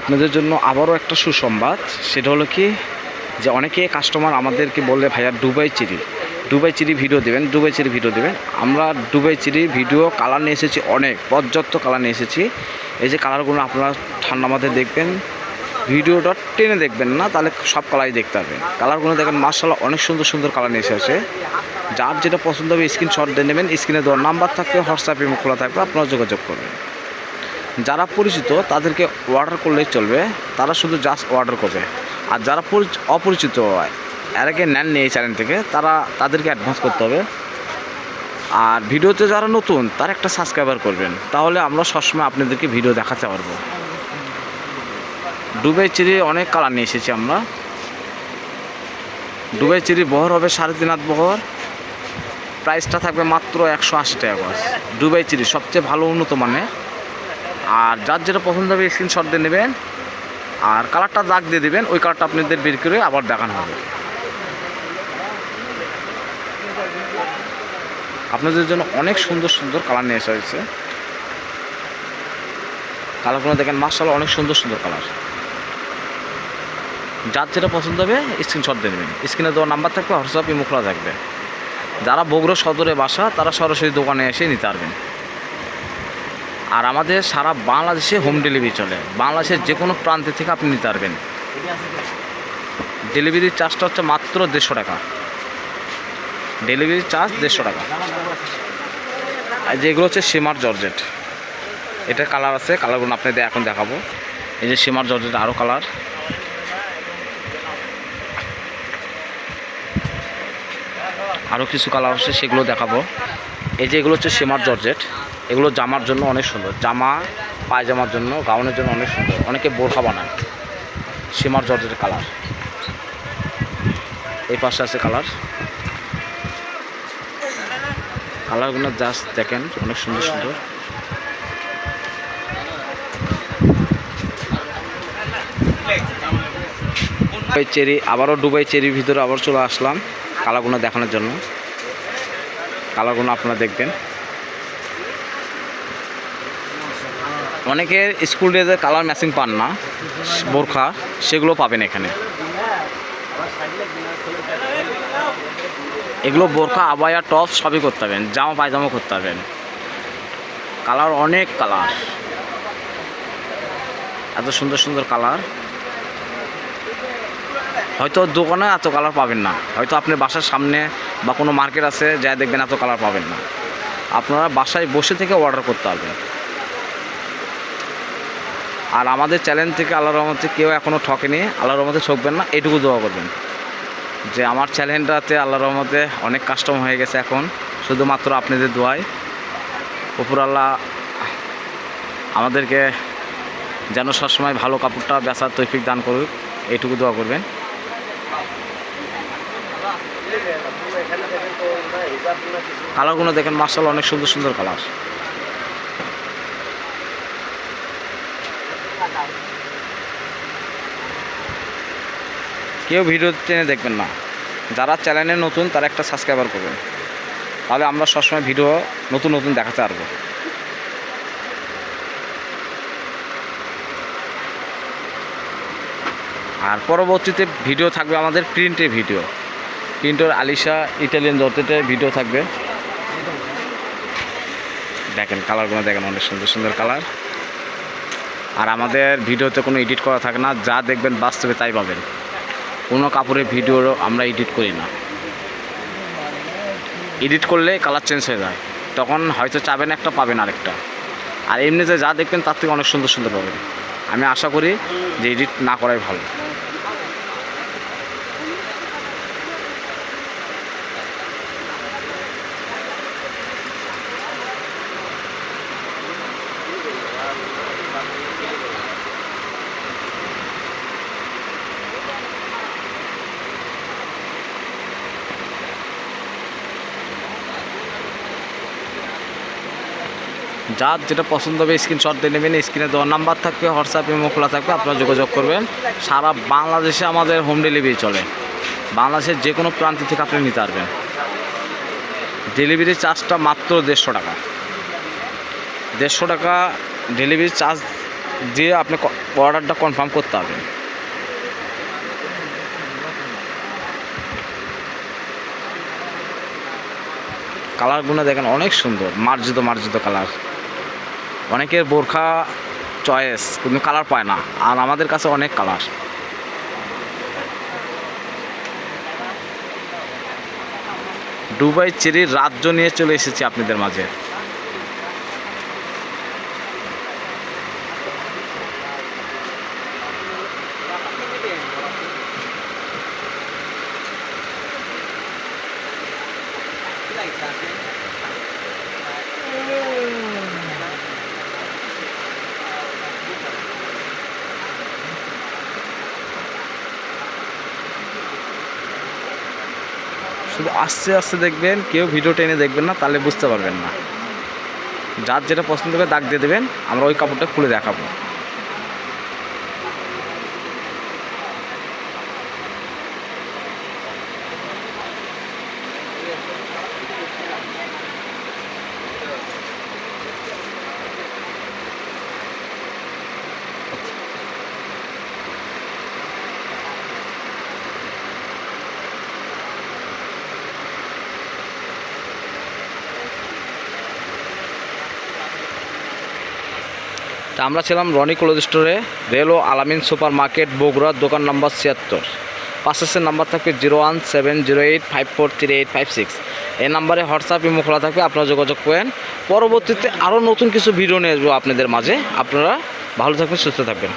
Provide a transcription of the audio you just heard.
আপনাদের জন্য আবারও একটা সুসংবাদ। সেটা হলো কি, যে অনেকে কাস্টমার আমাদেরকে বললে, ভাইয়া, দুবাই চিরি দুবাই চিরি ভিডিও দেবেন, দুবাই চিরি ভিডিও দেবেন। আমরা দুবাই চিরি ভিডিও কালার নিয়ে এসেছি অনেক, পর্যাপ্ত কালার নিয়ে এসেছি। এই যে কালারগুলো আপনারা ঠান্ডা মাথায় দেখবেন ভিডিওটা টেনে দেখবেন না, তাহলে সব কালারই দেখতে পারবেন। কালারগুলো দেখেন মার্শাল্লাহ অনেক সুন্দর সুন্দর কালার নিয়ে এসেছে। যার যেটা পছন্দ হবে স্ক্রিনশট দিয়ে নেবেন স্ক্রিনে দেওয়ার নাম্বার থাকবে হোয়াটসঅ্যাপে খোলা থাকবে, আপনারা যোগাযোগ করবেন। যারা পরিচিত, তাদেরকে অর্ডার করলেই চলবে। তারা শুধু জাস্ট অর্ডার করবে। আর যারা পরিচ- অপরিচিত এর আগে নেননি এই চ্যানেল থেকে, তারা তাদেরকে অ্যাডভান্স করতে হবে। আর ভিডিওতে যারা নতুন, তারা একটা সাবস্ক্রাইবার করবেন। তাহলে আমরা সবসময় আপনাদেরকে ভিডিও দেখাতে পারব। দুবাই চিরি অনেক কালার নিয়ে এসেছি আমরা। দুবাই চিরি বহর হবে সাড়ে তিন হাত বহর প্রাইসটা থাকবে মাত্র একশো আশি টাকা গজ দুবাই চিরি সবচেয়ে ভালো উন্নত মানে আর যার যেটা পছন্দ হবে স্ক্রিনশট দিয়ে নেবেন। আর কালারটা দাগ দিয়ে দেবেন, ওই কালারটা আপনাদের বের করে আবার দেখানো হবে। আপনাদের জন্য অনেক সুন্দর সুন্দর কালার নিয়ে আসা হয়েছে। কালারগুলো দেখেন মার্শাল অনেক সুন্দর সুন্দর কালার যার যেটা পছন্দ হবে স্ক্রিনশট দিয়ে নেবেন। স্ক্রিনে দেওয়া নাম্বার থাকবে হোয়াটসঅ্যাপ ইমো থাকবে। যারা বগুড়া সদরে বাসা, তারা সরাসরি দোকানে এসে নিতে পারবেন। আর আমাদের সারা বাংলাদেশে হোম ডেলিভারি চলে। বাংলাদেশের যে কোনো প্রান্তে থেকে আপনি নিতে পারবেন। ডেলিভারির চার্জটা হচ্ছে মাত্র দেড়শো টাকা। ডেলিভারি চার্জ দেড়শো টাকা। আর যেগুলো হচ্ছে সীমার জর্জেট এটা কালার আছে কালারগুলো আপনাদের এখন দেখাবো। এই যে সীমার জর্জেট আরও কালার আরও কিছু কালার আছে, সেগুলো দেখাবো। এই যে এগুলো হচ্ছে সীমার জর্জেট এগুলো জামার জন্য অনেক সুন্দর। জামা, পায়জামার জন্য, গাউনের জন্য অনেক সুন্দর। অনেকে বোরখা বানায়। সীমার জর্জের কালার। এই পাশে আছে কালার। কালারগুলো জাস্ট দেখেন, অনেক সুন্দর সুন্দর। দুবাই চেরি, আবারও ডুবাই চেরির ভিতরে আবার চলে আসলাম কালারগুলো দেখানোর জন্য। কালারগুলো আপনারা দেখবেন। অনেকের স্কুল ড্রেসের কালার ম্যাচিং পান না, বোরখা, সেগুলো পাবেন এখানে। এগুলো বোরখা আবায়া টপ সবই করতে পারবেন, জামা, পায়জামা করতে পারবেন। কালার অনেক কালার। এত সুন্দর সুন্দর কালার। হয়তো দোকানে এত কালার পাবেন না। হয়তো আপনার বাসার সামনে বা কোনো মার্কেট আছে যা দেখবেন এত কালার পাবেন না। আপনারা বাসায় বসে থেকে অর্ডার করতে পারবেন। আর আমাদের চ্যানেল থেকে আল্লাহ রহমতে কেউ এখনও ঠকেনি আল্লাহ রহমতে ঠকবেন না, এটুকু দোয়া করবেন। যে আমার চ্যানেলটাতে আল্লাহ রহমতে অনেক কাস্টমার হয়ে গেছে এখন, শুধুমাত্র আপনাদের দোয়ায়। উপর আল্লাহ আমাদেরকে যেন সবসময় ভালো কাপড়টা বেচার তৈফিক দান করুক এইটুকু দোয়া করবেন। কালারগুলো দেখেন মার্শাল অনেক সুন্দর সুন্দর কালার কেউ ভিডিও টেনে দেখবেন না। যারা চ্যানেলে নতুন, তারা একটা সাবস্ক্রাইবার করবেন। তাহলে আমরা সবসময় ভিডিও নতুন নতুন দেখাতে পারব। আর পরবর্তীতে ভিডিও থাকবে আমাদের প্রিন্টের ভিডিও প্রিন্টের আলিশা ইটালিয়ান জর্জেটের ভিডিও থাকবে। দেখেন কালারগুলো দেখেন, অনেক সুন্দর সুন্দর কালার আর আমাদের ভিডিওতে কোনো এডিট করা থাকে না, যা দেখবেন বাস্তবে তাই পাবেন। কোনো কাপড়ের ভিডিও আমরা এডিট করি না। এডিট করলে কালার চেঞ্জ হয়ে যায়। তখন হয়তো চাবেন একটা, পাবেন আরেকটা। আর এমনিতে যা দেখবেন তার থেকে অনেক সুন্দর সুন্দর পাবেন। আমি আশা করি যে এডিট না করাই ভালো। যার যেটা পছন্দ হবে স্ক্রিনশট দিয়ে নেবেন স্ক্রিনে দেওয়ার নাম্বার থাকবে হোয়াটসঅ্যাপ ইমো খোলা থাকবে, আপনারা যোগাযোগ করবেন। সারা বাংলাদেশে আমাদের হোম ডেলিভারি চলে। বাংলাদেশের যে কোনো প্রান্ত থেকে আপনি নিতে পারবেন। ডেলিভারি চার্জটা মাত্র দেড়শো টাকা। দেড়শো টাকা ডেলিভারি চার্জ দিয়ে আপনি অর্ডারটা কনফার্ম করতে হবে কালারগুলো দেখেন অনেক সুন্দর, মার্জিত মার্জিত কালার অনেকের বোরখা চয়েস কিন্তু কালার পায় না। আর আমাদের কাছে অনেক কালার ডুবাই চেরির রাজ্য নিয়ে চলে এসেছি আপনাদের মাঝে। শুধু আস্তে আস্তে দেখবেন, কেউ ভিডিও টেনে দেখবেন না, তাহলে বুঝতে পারবেন না। যার যেটা পছন্দ করে দাগ দিয়ে দেবেন, আমরা ওই কাপড়টা খুলে দেখাবো। তা আমরা ছিলাম রনি কলেজ স্টোরে, রেলো আলামিন সুপার মার্কেট বগুড়া, দোকান নম্বর ছিয়াত্তর। পাশের নাম্বার থাকবে zero one seven zero eight five four three eight five six. এই নাম্বারে হোয়াটসঅ্যাপ ইমো খোলা থাকবে, আপনারা যোগাযোগ করেন। পরবর্তীতে আরও নতুন কিছু ভিডিও নিয়ে আসব আপনাদের মাঝে। আপনারা ভালো থাকবেন, সুস্থ থাকবেন।